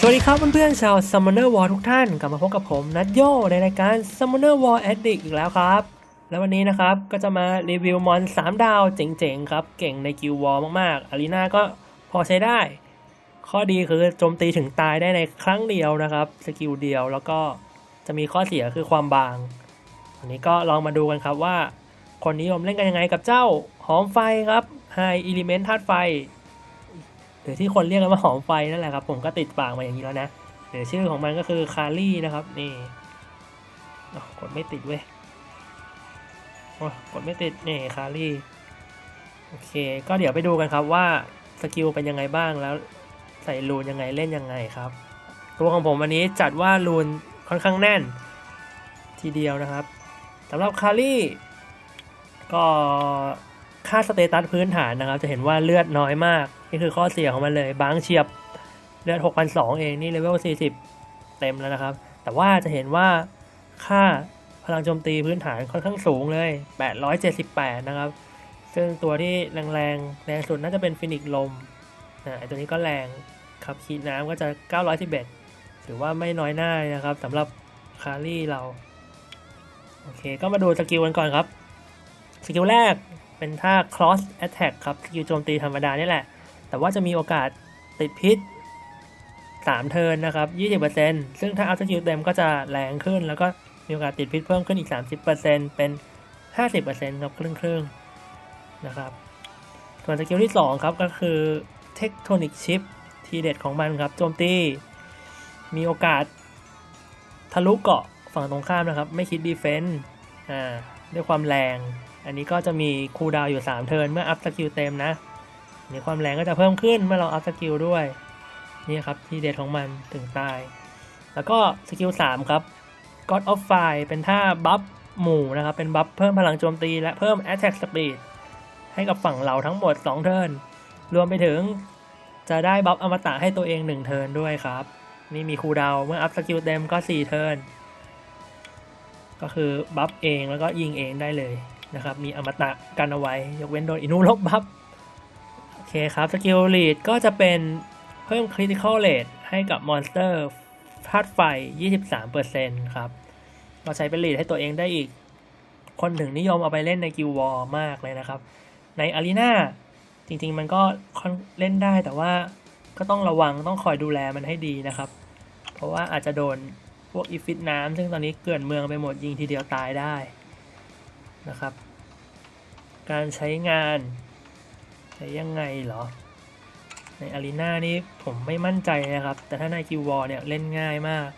สวัสดีครับเพื่อนๆชาว Summoner War ทุกท่าน กลับมาพบกับผมนัดโยในรายการ Summoner War Addict อีกแล้วครับ แล้ววันนี้นะครับ ก็จะมารีวิวมอน 3 ดาวเจ๋งๆ ครับ เก่งในกิลวอลมากๆ อารีนาก็พอใช้ได้ ข้อดีคือโจมตีถึงตายได้ในครั้งเดียวนะครับ สกิลเดียวแล้วก็จะมีข้อเสียคือความบางวันนี้ก็ลองมาดูกันครับว่า คนนิยมเล่นกันยังไงกับเจ้าหอมไฟครับ High Element ธาตุไฟ หรือที่คนเรียกกันว่าหอมไฟนั่นแหละครับ ผมก็ติดปากมาอย่างนี้แล้วนะหรือชื่อของมันก็คือคารี่นะครับ นี่กดไม่ติดเว้ยโอ้ยกดไม่ติดนี่คารี่โอเค ก็เดี๋ยวไปดูกันครับว่าสกิลเป็นยังไงบ้างแล้วใส่รูนยังไงเล่นยังไงครับ ตัวของผมวันนี้จัดว่ารูนค่อนข้างแน่นทีเดียวนะครับสำหรับคารี่ก็ค่าสเตตัสพื้นฐานนะครับ จะเห็นว่าเลือดน้อยมาก นี่คือข้อเสียของมันเลยบางเฉียบเลือด 6,200 เองนี่เลเวล 40 เต็มแล้วนะครับ แต่ว่าจะเห็นว่าค่าพลังโจมตีพื้นฐานค่อนข้างสูงเลย 878 นะครับ ซึ่งตัวที่แรงแรงแรงสุดน่าจะเป็นฟินิกลมอ่าไอตัวนี้ก็แรงครับขีดน้ำก็จะ 911 ถือว่าไม่น้อยหน้านะครับสำหรับคารี่เรา โอเค ก็มาดูสกิลกันก่อนครับ สกิลแรกเป็นท่า cross attack ครับ สกิลโจมตีธรรมดานี่แหละ แต่ว่าจะมีโอกาสติดพิษ 3 เทินนะครับ 20%ซึ่งถ้าอัพสกิลเต็มก็จะแรงขึ้น แล้วก็มีโอกาสติดพิษเพิ่มขึ้นอีก 30%เป็น 50%ครับครึ่งครึ่งนะครับ ส่วนสกิลที่ 2 ครับก็คือ Tectonic Shift ทีเด็ดของมันครับ โจมตี มีโอกาสทะลุเกาะฝั่งตรงข้ามนะครับ ไม่คิดดีเฟนส์อ่าด้วยความแรง อันนี้ก็จะมีคูลดาวอยู่ 3 เทินเมื่ออัพสกิลเต็มนะ นี่ความแรงก็จะเพิ่มขึ้นเมื่อเราอัพสกิลด้วย นี่ครับที่เด็ดของมันถึงตาย แล้วก็สกิล3ครับ God of Fire เป็นท่าบัฟหมู่นะครับ เป็นบัฟเพิ่มพลังโจมตีและเพิ่ม Attack Speed ให้กับฝั่งเราทั้งหมด 2 เทิร์นรวมไปถึงจะได้บัฟอมตะให้ตัวเอง 1 เทิร์นด้วยครับ นี่มีคูดาวเมื่ออัพสกิลเต็มก็ 4 เทิร์นก็คือบัฟเองแล้วก็ยิงเองได้เลยนะครับ มีอมตะกันเอาไว้ ยกเว้นโดนอินูลบบัฟ เคครับสกิลลีดก็จะเป็นเพิ่ม Critical Rate ให้กับมอนสเตอร์ธาตุไฟ 23%ครับ เราใช้เป็นลีดให้ตัวเองได้อีก คนถึงนิยมเอาไปเล่นในกิลวอร์มากเลยนะครับ ในอารีนาจริงๆมันก็เล่นได้แต่ว่าก็ต้องระวังต้องคอยดูแลมันให้ดีนะครับ เพราะว่าอาจจะโดนพวกอีฟิตน้ำซึ่งตอนนี้เกลื่อนเมืองไปหมดยิงทีเดียวตายได้นะครับ การใช้งาน ใช้ยังไงเหรอ ในอารีนานี่ผมไม่มั่นใจนะครับ แต่ถ้าในกิววอร์เนี่ยเล่นง่ายมาก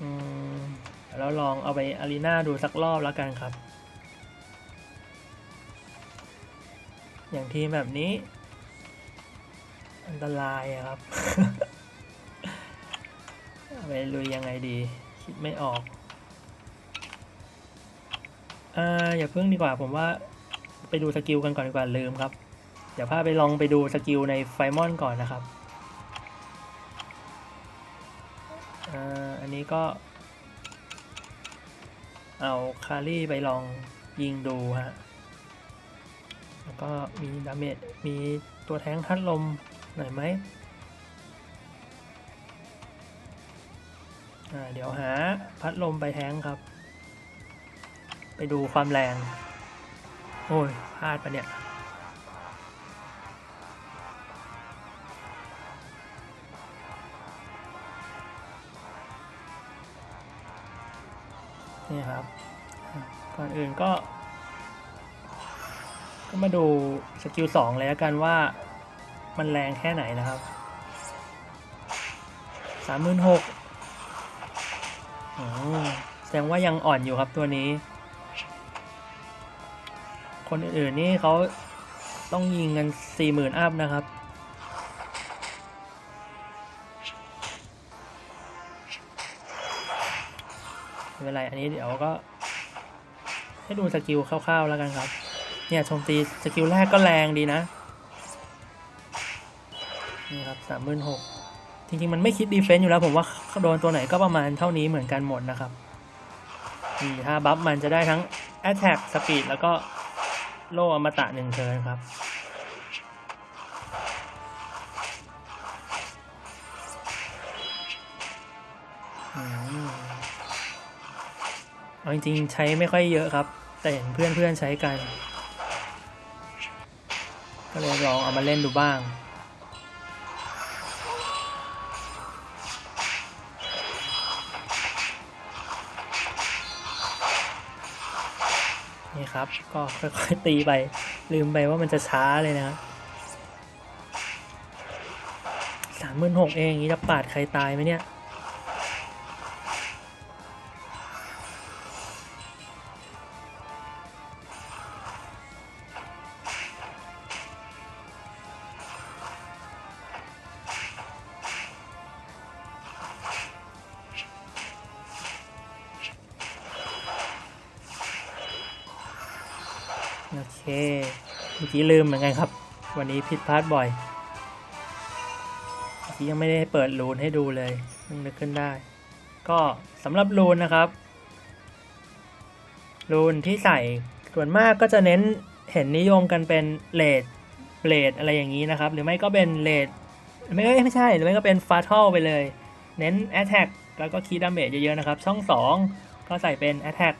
อืมเราลองเอาไปอารีนาดูสักรอบแล้วกันครับ อย่างทีมแบบนี้ อันตรายครับเอาไปลุยยังไงดี คิดไม่ออกอ่าอย่าเพิ่งดีกว่าผมว่า ไปดูสกิลกันก่อนดีกว่าลืมครับ เดี๋ยวพาไปลองไปดูสกิลในไฟมอนก่อนนะครับอันนี้ก็ เอาคารี่ไปลองยิงดูฮะ แล้วก็มีดาเมจ มีตัวแทงทัดลมหน่อยไหมเดี๋ยวหาพัดลมไปแทงครับ ไปดูความแรง โอ้ยพลาดปะเนี่ย นี่ครับ ก่อนอื่นก็ ก็มาดูสกิลสองเลยล้วกันว่ามันแรงแค่ไหนนะครับสามหมื่นหกแสดงว่ายังอ่อนอยู่ครับตัวนี้ คนอื่นๆนี่เขาต้องยิงกันสี่หมื่นอัพนะครับ ไม่เป็นไร อันนี้เดี๋ยวก็ ให้ดูสกิลคร่าวๆแล้วกันครับ เนี่ยโจมตีสกิลแรกก็แรงดีนะ นี่ครับสามหมื่นหกจริงๆ มันไม่คิดดีเฟนต์อยู่แล้วผมว่าโดนตัวไหนก็ประมาณเท่านี้เหมือนกันหมดนะครับนี่ถ้าบัฟมันจะได้ทั้ง Attack Speed แล้วก็ โล่อมตะหนึ่งเทินครับ เอาจริงๆ ใช้ไม่ค่อยเยอะครับ แต่เห็นเพื่อนๆใช้กัน ก็เลยลองเอามาเล่นดูบ้าง ครับ ก็ค่อยๆตีไป ลืมไปว่ามันจะช้าเลยนะสามหมื่นหกเองอย่างนี้จะปาดใครตายไหมเนี่ย เค เมื่อกี้ลืมเหมือนกันครับ วันนี้ผิดพลาดบ่อย เมื่อกี้ยังไม่ได้เปิดรูนให้ดูเลยเพิ่งนึกขึ้นได้ ก็สำหรับรูนนะครับ รูนที่ใส่ส่วนมากก็จะเน้นเห็นนิยมกันเป็นเลดเบลดอะไรอย่างนี้นะครับ หรือไม่ก็เป็นเลดไม่ไม่ใช่หรือไม่ก็เป็นฟาทัลไปเลย เน้น Attack แล้วก็คีดาเมจเยอะๆนะครับ ช่อง 2 ก็ใส่เป็น Attack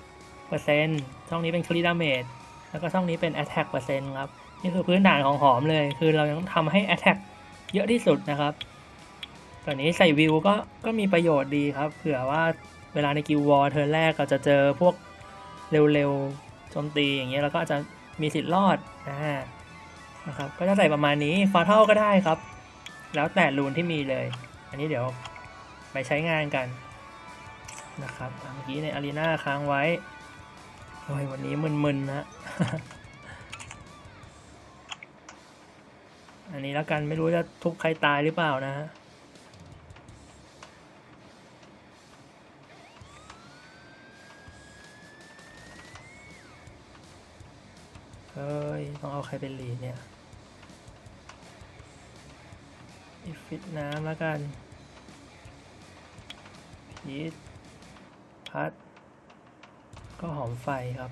เปอร์เซ็นต์ช่องนี้เป็นคีดาเมจ แล้วก็ช่องนี้เป็น attack เปอร์เซ็นต์ครับ นี่คือพื้นฐานของหอมเลย คือเรายังต้องทำให้ attack เยอะที่สุดนะครับตอนนี้ใส่วิวก็ก็มีประโยชน์ดีครับ เผื่อว่าเวลาในกิลวอร์เทิร์นแรกเราจะเจอพวกเร็วๆโจมตีอย่างเงี้ยแล้วก็อาจจะมีสิทธิ์รอดอ่านะครับ ก็จะใส่ประมาณนี้ฟาเท่าก็ได้ครับ แล้วแต่รูนที่มีเลย อันนี้เดี๋ยวไปใช้งานกันนะครับเมื่อกี้ในอารีนาค้างไว้ ยวันนี้มึนๆนะ อันนี้แล้วกันไม่รู้จะทุบใครตายหรือเปล่านะฮะเฮ้ย ต้องเอาใครเป็นลีเนี่ยอีฟิตน้ำแล้วกันพีทพัด ก็หอมไฟครับ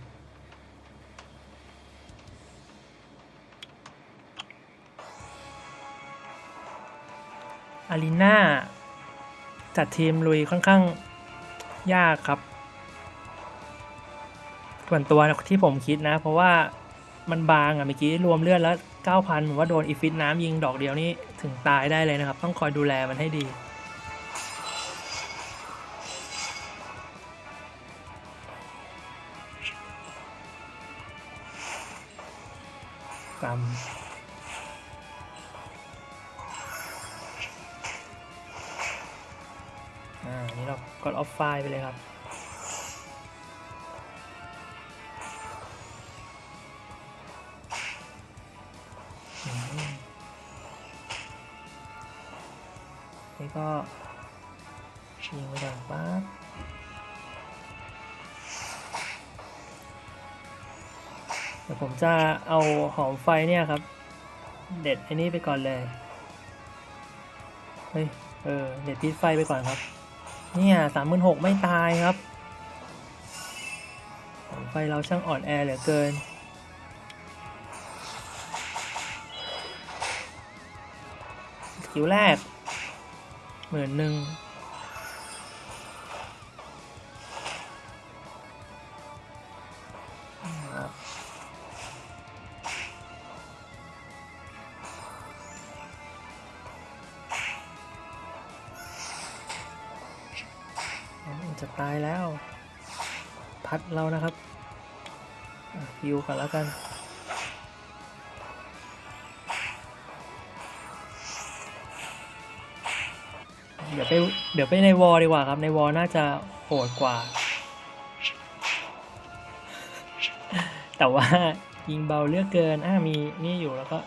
อารีนาจัดทีมลุยค่อนข้างยากครับส่วนตัวที่ผมคิดนะ เพราะว่ามันบางอะเมื่อกี้รวมเลือดแล้ว 9,000ผมว่าโดนอีฟิตน้ำยิงดอกเดียวนี่ถึงตายได้เลยนะครับ ต้องคอยดูแลมันให้ดี กรรมอ่านี่เรากดออฟไฟล์ไปเลยครับนี่ก็ยิงไปก่อนปั๊บ ผมจะเอาหอมไฟเนี่ยครับ เด็ดไอ้นี่ไปก่อนเลย เฮ้ย เออ เด็ดพิษไฟไปก่อนครับ เนี่ยสามหมื่นหกไม่ตายครับ หอมไฟเราช่างอ่อนแอเหลือเกินสกิลแรกหมื่นหนึ่ง จะตายแล้ว พัดเรานะครับอะฮิวก่อนแล้วกัน เดี๋ยวไปเดี๋ยวไปในวอลดีกว่าครับ ในวอลน่าจะโหดกว่า แต่ว่ายิงเบาเลือกเกิน อ่ามีนี่อยู่แล้วก็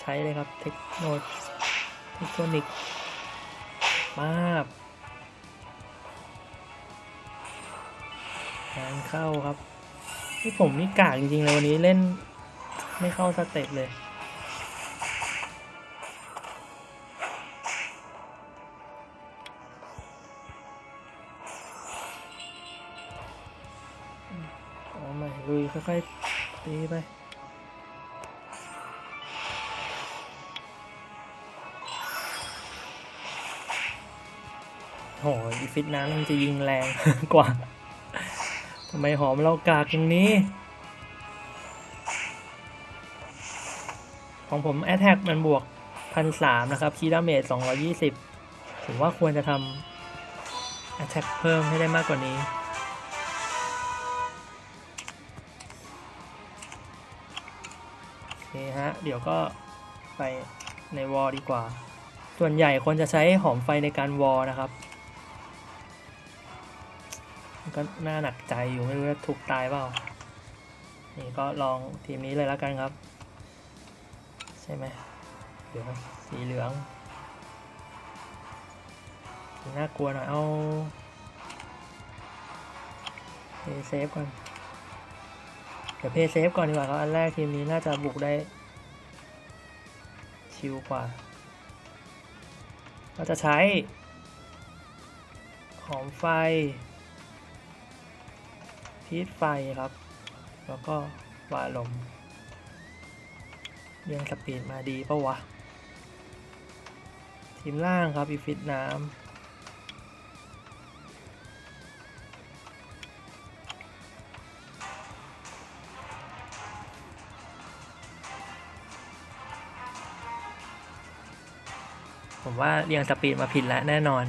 ใช้เลยครับ เทคโนเทคโทนิก มาบ งานเข้าครับที่ผมนี่กากจริงๆเลยวันนี้เล่นไม่เข้าสเต็ปเลย เอาใหม่ลุยค่อยๆตีไปโหอีฟิตน้ำมันจะยิงแรงกว่า ทำไมหอมเรากากอย่างนี้ ของผม a t t a c k มันบวกพันสามนะครับคีดาเมจสองร้อยี่สิบผมว่าควรจะทำ attack เพิ่มให้ได้มากกว่านี้โอเคฮะ เดี๋ยวก็ไปในวอลดีกว่า ส่วนใหญ่คนจะใช้หอมไฟในการวอลนะครับ ก็น่าหนักใจอยู่ไม่รู้จะถูกตายเปล่า นี่ก็ลองทีมนี้เลยแล้วกันครับ ใช่ไหมเดี๋ยวสีเหลืองน่ากลัวหน่อยเอาเพย์เซฟก่อนเดี๋ยวเพย์เซฟก่อนดีกว่าครับ อันแรกทีมนี้น่าจะบุกได้ ชิวกว่า เราจะใช้หอมไฟ พีทไฟครับ แล้วก็วาลมเรียงสปีดมาดีปะวะ ทีมล่างครับอีฟิตน้ำผมว่าเรียงสปีดมาผิดแล้วแน่นอน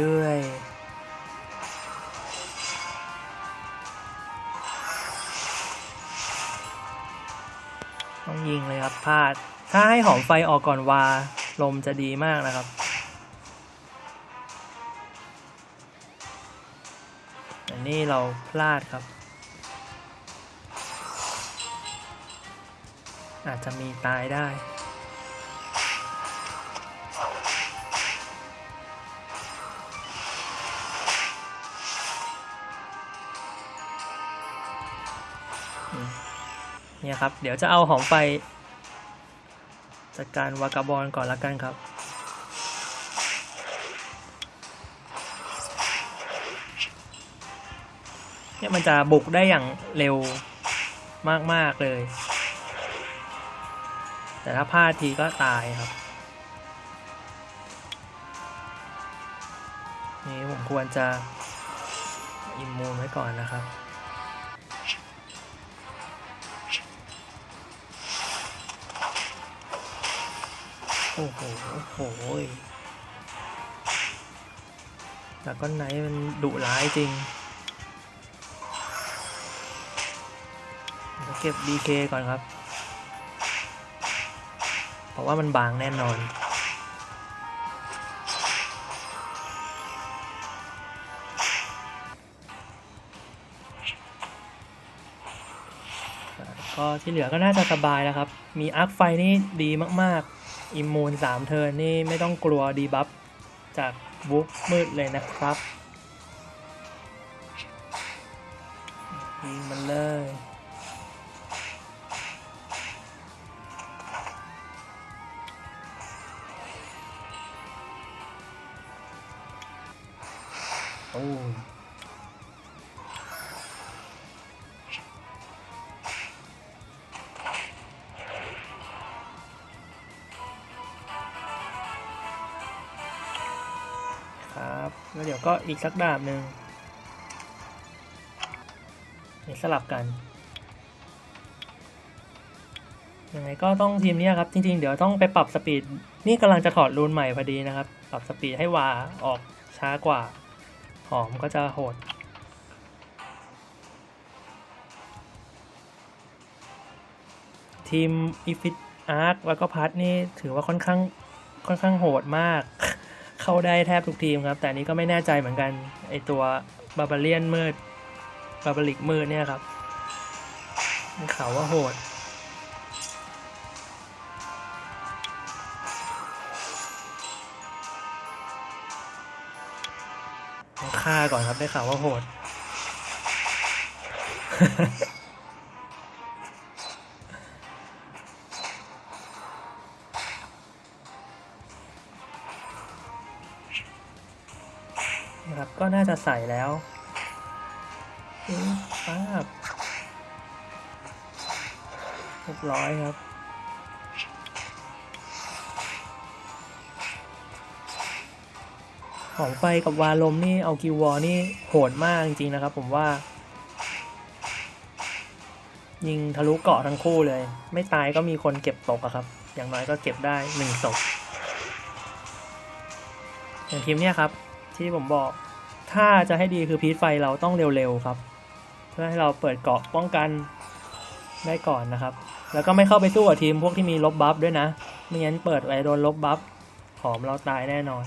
ด้วย ต้องยิงเลยครับพลาด ถ้าให้หอมไฟออกก่อนวา ลมจะดีมากนะครับแต่นี่เราพลาดครับ อาจจะมีตายได้ เนี่ยครับ เดี๋ยวจะเอาหอมไฟจัดการวากาบอลก่อนละกันครับ เนี่ยมันจะบุกได้อย่างเร็วมาก ๆ เลย แต่ถ้าพลาดทีก็ตายครับ นี่ผมควรจะอิมมูนไว้ก่อนนะครับ โอ้โห โอ้โหแต่ก้อนไหนมันดุร้ายจริงเดี๋ยวเก็บ DK ก่อนครับ เพราะว่ามันบางแน่นอน ก็ที่เหลือก็น่าจะสบายแล้วครับ มีอาร์คไฟนี่ดีมาก ๆ อิมมูนสามเทิร์นนี่ไม่ต้องกลัวดีบัฟจากวุฟมืดเลยนะครับยิงมันเลยโอ้ แล้วเดี๋ยวก็อีกสักดาบหนึ่งสลับกันยังไงก็ต้องทีมนี้ครับ จริงๆ เดี๋ยวต้องไปปรับสปีด นี่กำลังจะถอดรูนใหม่พอดีนะครับ ปรับสปีดให้วาออกช้ากว่า หอมก็จะโหด ทีมอีฟิตอาร์คแล้วก็พัทนี่ถือว่าค่อนข้างค่อนข้างโหดมาก เข้าได้แทบทุกทีมครับ แต่นี้ก็ไม่แน่ใจเหมือนกันไอตัวบาบาเลียนมืดบาบาลิกมืดเนี่ยครับมีข่าวว่าโหดฆ่าก่อนครับได้ข่าวว่าโหด ก็น่าจะใส่แล้วปึ๊บป๊าบร้อยครับ ของไฟกับวาลมนี่เอากิววอร์นี่โหดมากจริงๆนะครับผมว่า ยิงทะลุเกาะทั้งคู่เลย ไม่ตายก็มีคนเก็บตกอะครับ อย่างน้อยก็เก็บได้หนึ่งศพอย่างทีมเนี้ยครับ ที่ผมบอก ถ้าจะให้ดีคือพีทไฟเราต้องเร็วๆครับ เพื่อให้เราเปิดเกาะป้องกันได้ก่อนนะครับ แล้วก็ไม่เข้าไปสู้กับทีมพวกที่มีลบบัฟด้วยนะ ไม่งั้นเปิดไว้โดนลบบัฟหอมเราตายแน่นอน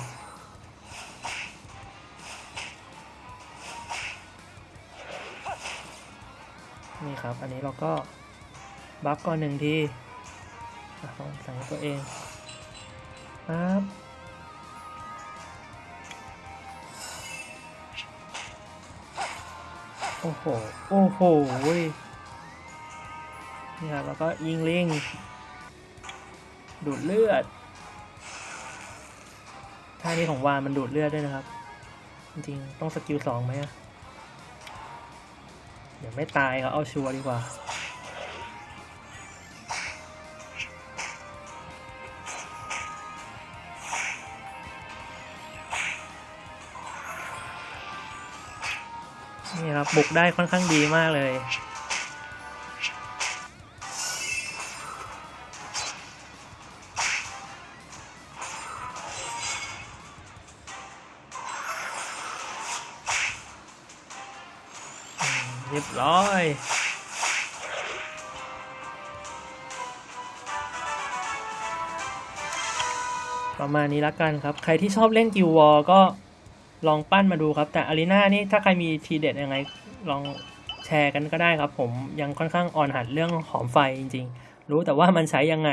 นี่ครับ อันนี้เราก็บัฟก่อนหนึ่งทีลองใส่ตัวเองครับ อ้โห โอ้โหเนี่ครับแล้วก็ยิงลิง ดูดเลือดท่านี้ของวานมันดูดเลือดด้วยนะครับ จริงๆ ต้องสกิลสองไหมอะเดี๋ยวไม่ตายครับเอาชัวร์ดีกว่า นี่ครับบุกได้ค่อนข้างดีมากเลย เรียบร้อยประมาณนี้ละกันครับ ใครที่ชอบเล่นกิววอลก็ ลองปั้นมาดูครับ แต่อารีนานี่ถ้าใครมีทีเด็ดยังไงลองแชร์กันก็ได้ครับ ผมยังค่อนข้างอ่อนหัดเรื่องหอมไฟจริง ๆ รู้แต่ว่ามันใช้ยังไง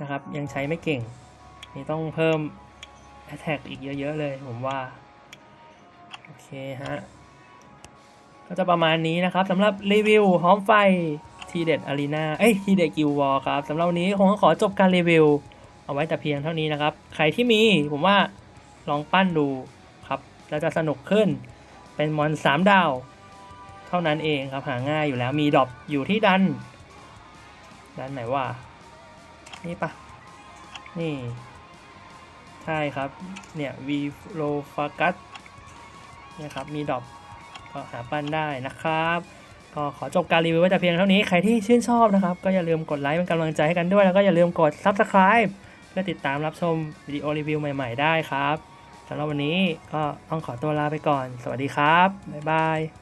นะครับ ยังใช้ไม่เก่ง นี่ต้องเพิ่ม Attack อีกเยอะๆเลย ผมว่า โอเคฮะ ก็จะประมาณนี้นะครับสำหรับรีวิวหอมไฟทีเด็ดอารีนาเอ้ยทีเด็ดกิววอลครับสำหรับวันนี้คงต้องขอจบการรีวิว เอาไว้แต่เพียงเท่านี้นะครับ ใครที่มีผมว่าลองปั้นดู แล้วจะสนุกขึ้น เป็นมอนสามดาว เท่านั้นเองครับหาง่ายอยู่แล้วมีดรอปอยู่ที่ดัน ดันไหนว่า นี่ปะนี่ ใช่ครับ เนี่ยวีโลฟากัสนี่ยครับ มีดรอปก็หาปั้นได้นะครับก็ขอจบการรีวิวไว้แต่เพียงเท่านี้ ใครที่ชื่นชอบนะครับ ก็อย่าลืมกดไลค์เป็นกำลังใจให้กันด้วย แล้วก็อย่าลืมกด Subscribe เพื่อติดตามรับชมวิดีโอรีวิวใหม่ ๆ ได้ครับ สำหรับวันนี้ก็ต้องขอตัวลาไปก่อน สวัสดีครับ บ๊ายบาย